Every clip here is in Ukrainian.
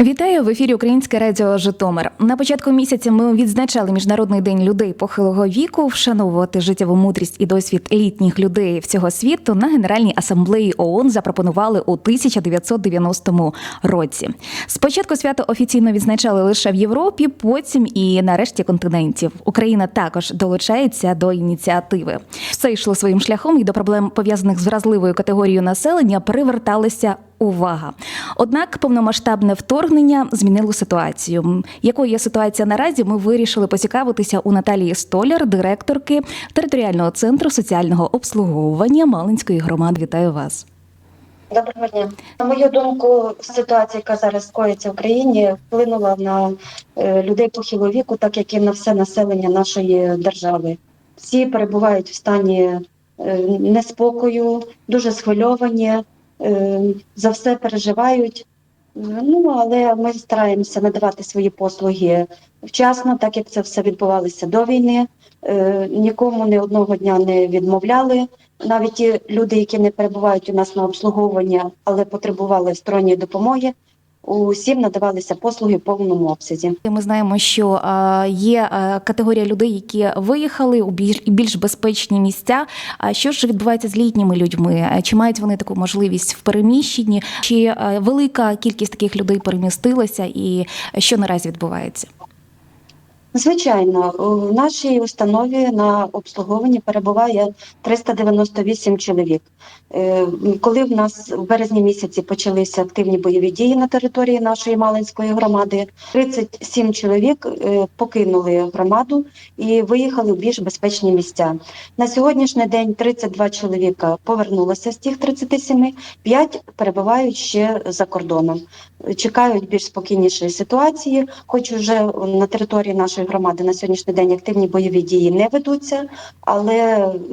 Вітаю в ефірі Українське радіо Житомир. На початку місяця ми відзначали міжнародний день людей похилого віку. Вшановувати життєву мудрість і досвід літніх людей всього світу на Генеральній асамблеї ООН запропонували у 1990 році. Спочатку свято офіційно відзначали лише в Європі, потім і на решті континентів. Україна також долучається до ініціативи. Все йшло своїм шляхом і до проблем пов'язаних з вразливою категорією населення приверталися увага. Однак повномасштабне вторгнення змінило ситуацію. Якою є ситуація наразі? Ми вирішили поцікавитися у Наталії Столяр, директорки територіального центру соціального обслуговування Малинської громади. Вітаю вас. Доброго дня. На мою думку, ситуація, яка зараз скоїться в Україні, вплинула на е, людей похилого віку, так як і на все населення нашої держави. Всі перебувають в стані е, неспокою, дуже схвильовані, за все переживають. Е, Ну, але ми стараємося надавати свої послуги вчасно, так як це все відбувалося до війни. Е, Нікому не одного дня не відмовляли. Навіть ті люди, які не перебувають у нас на обслуговування, але потребували сторонньої допомоги, усім надавалися послуги в повному обсязі. Ми знаємо, що є категорія людей, які виїхали у більш безпечні місця. А що ж відбувається з літніми людьми? Чи мають вони таку можливість в переміщенні? Чи велика кількість таких людей перемістилася, і що наразі відбувається? Звичайно, у нашій установі на обслуговуванні перебуває 398 чоловік. Е, Коли в нас в березні місяці почалися активні бойові дії на території нашої Малинської громади, 37 чоловік е, покинули громаду і виїхали в більш безпечні місця. На сьогоднішній день 32 чоловіка повернулося з тих 37, 5 перебувають ще за кордоном. Чекають більш спокійнішої ситуації, хоч уже на території нашої громади на сьогоднішній день активні бойові дії не ведуться, але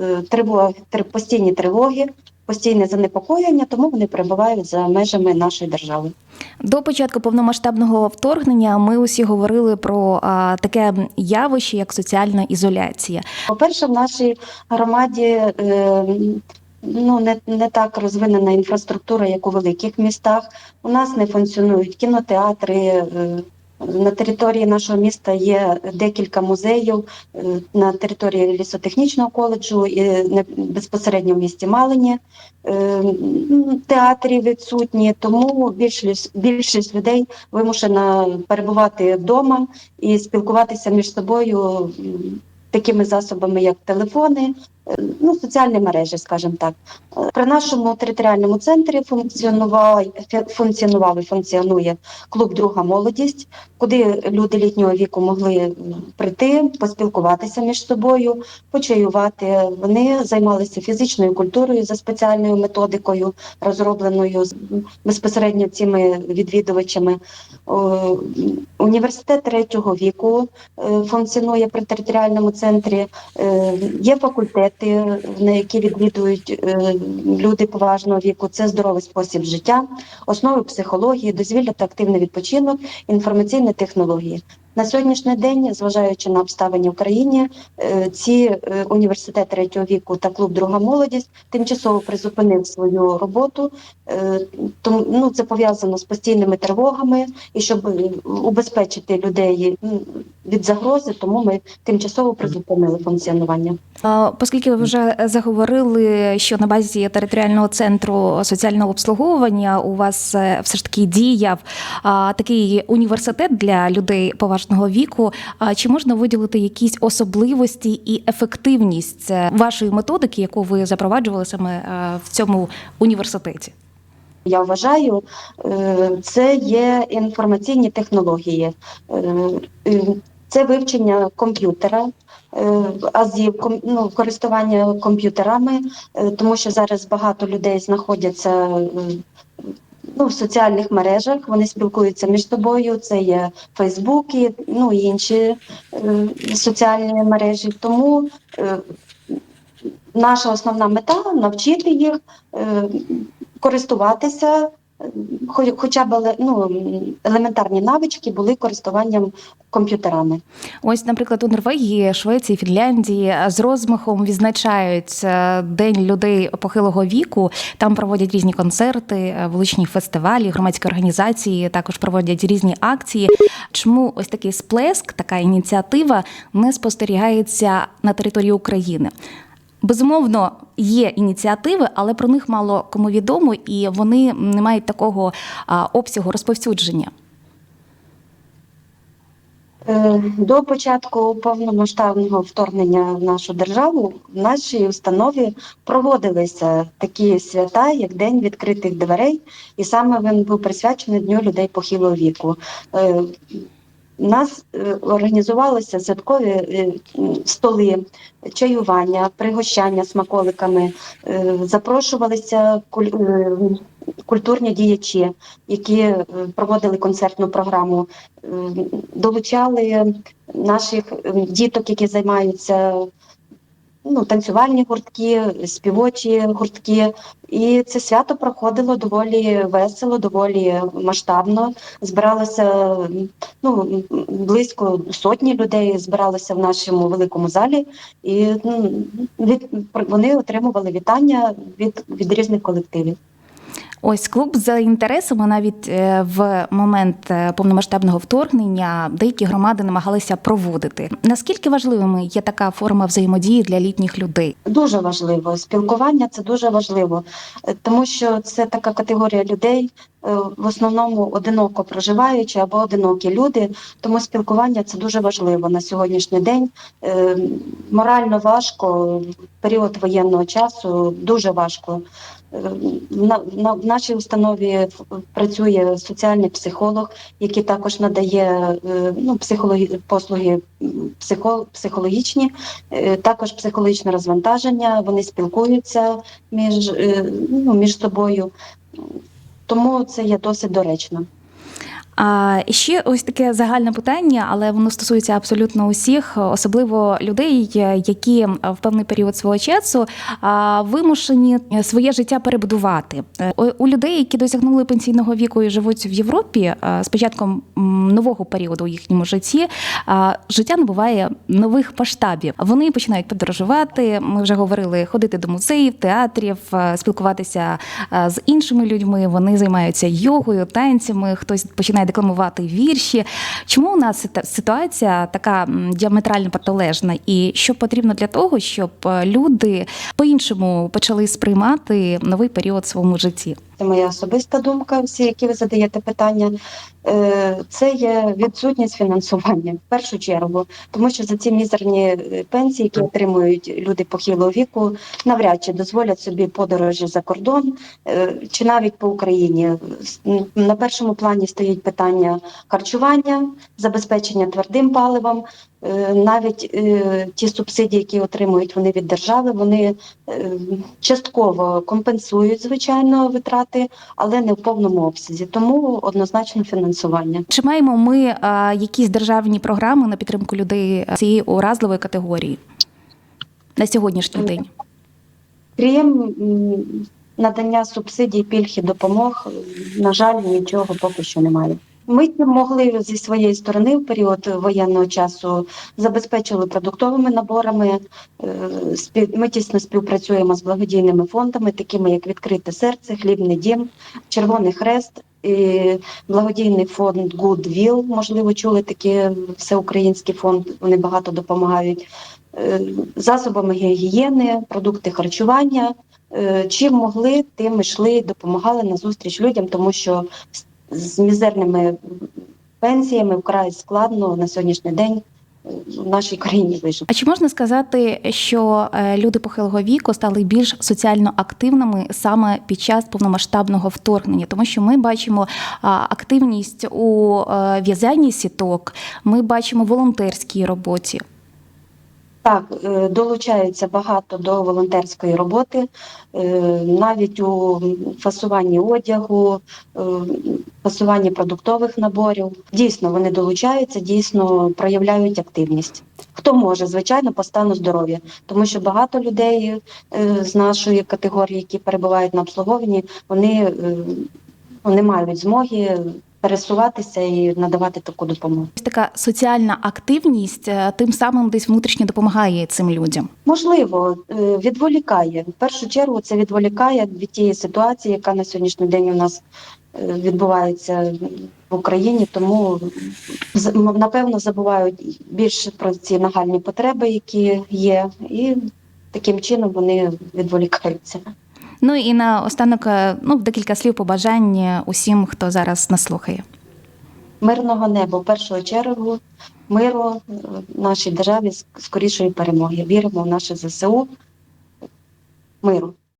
е, тривоги, постійні тривоги, постійне занепокоєння, тому вони перебувають за межами нашої держави. До початку повномасштабного вторгнення ми усі говорили про а, таке явище, як соціальна ізоляція. По-перше, в нашій громаді е, ну, не, не так розвинена інфраструктура, як у великих містах. У нас не функціонують кінотеатри. На території нашого міста є декілька музеїв е, на території лісотехнічного коледжу і безпосередньо в місті Малині. Е, Театрі відсутні, тому більшість, більшість людей вимушена перебувати вдома і спілкуватися між собою такими засобами, як телефони, ну, соціальні мережі, скажімо так. При нашому територіальному центрі функціонував, функціонував і функціонує клуб Друга молодість, куди люди літнього віку могли прийти, поспілкуватися між собою, почаювати. Вони займалися фізичною культурою за спеціальною методикою, розробленою безпосередньо цими відвідувачами. Університет третього віку е, функціонує при територіальному центрі. Е, Є факультети, на які відвідують е, люди поважного віку. Це здоровий спосіб життя, основи психології, дозвілля та активний відпочинок, інформаційні технології. На сьогоднішній день, зважаючи на обставини в країні, е, ці е, університет третього віку та клуб Друга молодість тимчасово призупинив свою роботу. Е, Тому ну це пов'язано з постійними тривогами, і щоб убезпечити людей від загрози, тому ми тимчасово призупинили функціонування. Оскільки ви вже заговорили, що на базі територіального центру соціального обслуговування у вас все ж таки діяв такий університет для людей поважного віку. Чи можна виділити якісь особливості і ефективність е, вашої методики, яку ви запроваджували саме е, в цьому університеті? Я вважаю, е, це є інформаційні технології, це вивчення комп'ютера. Азів ну, користування комп'ютерами, тому що зараз багато людей знаходяться ну, в соціальних мережах, вони спілкуються між собою. Це є Фейсбуки, ну і інші е, соціальні мережі. Тому е, наша основна мета навчити їх е, користуватися хоча б ну, елементарні навички були користуванням комп'ютерами. Ось, наприклад, у Норвегії, Швеції, Фінляндії з розмахом відзначають е, День людей похилого віку. Там проводять різні концерти, е, вуличні фестивалі, громадські організації також проводять різні акції. Чому ось такий сплеск, така ініціатива не спостерігається на території України? Безумовно, є ініціативи, але про них мало кому відомо, і вони не мають такого обсягу розповсюдження. Е, До початку повномасштабного вторгнення в нашу державу в нашій установі проводилися такі свята, як День відкритих дверей, і саме він був присвячений Дню людей похилого віку. Нас е, організувалися святкові е, столи, чаювання, пригощання смаколиками, е, запрошувалися куль- культурні діячі, які проводили концертну програму. Долучали наших діток, які займаються ну, танцювальні гуртки, співочі гуртки. І це свято проходило доволі весело, доволі масштабно. Збиралося ну, близько сотні людей збиралося в нашому великому залі, і ну, від, вони отримували вітання від, від різних колективів. Ось клуб за інтересами навіть е, в момент е, повномасштабного вторгнення деякі громади намагалися проводити. Наскільки важливими є така форма взаємодії для літніх людей? Дуже важливо. Спілкування це дуже важливо, е, тому що це така категорія людей, в основному одиноко проживаючі або одинокі люди. Тому спілкування це дуже важливо на сьогоднішній день. Морально важко в період воєнного часу, дуже важко. В нашій установі працює соціальний психолог, який також надає е, ну, психологі, послуги психо, психологічні. Е, також психологічне розвантаження, вони спілкуються між, е, ну, між собою, тому це є досить доречно. А ще ось таке загальне питання, але воно стосується абсолютно усіх, особливо людей, які в певний період свого часу вимушені своє життя перебудувати. Е, У- людей, які досягнули пенсійного віку і живуть в Європі, з початком нового періоду у їхньому житті, життя набуває нових масштабів. Вони починають подорожувати. Ми вже говорили, ходити до музеїв, театрів, е, спілкуватися е, з іншими людьми. Вони займаються йогою, танцями. Хтось починає декламувати вірші. Чому у нас ситуація така діаметрально протилежна? І що потрібно для того, щоб е, люди по-іншому почали сприймати новий період в своєму житті? Це моя особиста думка, всі, які ви задаєте питання. Е, Це є відсутність фінансування в першу чергу, тому що за ці мізерні е, пенсії, які отримують люди похилого віку, навряд чи дозволять собі подорожі за кордон е, чи навіть по Україні. На першому плані стоїть питання харчування, забезпечення твердим паливом. Е, Навіть е, ті субсидії, які отримують вони від держави, вони е, частково компенсують звичайно витрати, але не в повному обсязі. Тому однозначно фінансування. Чи маємо ми якісь державні програми на підтримку людей цієї уразливої категорії на сьогоднішній день? Крім надання субсидій, пільг і допомог, на жаль, нічого поки що немає. Ми могли зі своєї сторони в період воєнного часу забезпечили продуктовими наборами. е, Ми тісно співпрацюємо з благодійними фондами, такими як Відкрите серце, Хлібний дім, Червоний Хрест. І благодійний фонд Goodwill, можливо, чули такий всеукраїнський фонд. Вони багато допомагають е, засобами гігієни, продукти харчування. Е, Чим могли, тим йшли, допомагали на зустріч людям, тому що з- мізерними пенсіями вкрай складно на сьогоднішній день е, в нашій країні вижити. А чи можна сказати, що е, люди похилого віку стали більш соціально активними саме під час повномасштабного вторгнення? Тому що ми бачимо активність у е, в'язанні сіток, ми бачимо волонтерській роботі. Так, е, долучається багато до волонтерської роботи, е, навіть у фасуванні одягу, е, фасуванні продуктових наборів. Дійсно, вони долучаються, дійсно проявляють активність. Хто може, звичайно, по стану здоров'я, тому що багато людей з нашої категорії, які перебувають на обслуговуванні, вони не мають змоги пересуватися і надавати таку допомогу. Така соціальна активність е, тим самим десь внутрішньо допомагає цим людям. Можливо, е, відволікає. В першу чергу це відволікає від тієї ситуації, яка на сьогоднішній день у нас е, відбувається в Україні, тому напевно забувають більше про ці нагальні потреби, які є, і таким чином вони відволікаються. Ну і на останок е, ну декілька слів побажань е, усім, хто зараз нас слухає. Мирного неба в першу чергу, миру е, нашій державі, ск- скорішої перемоги. Віримо в наше ЗСУ. Миру.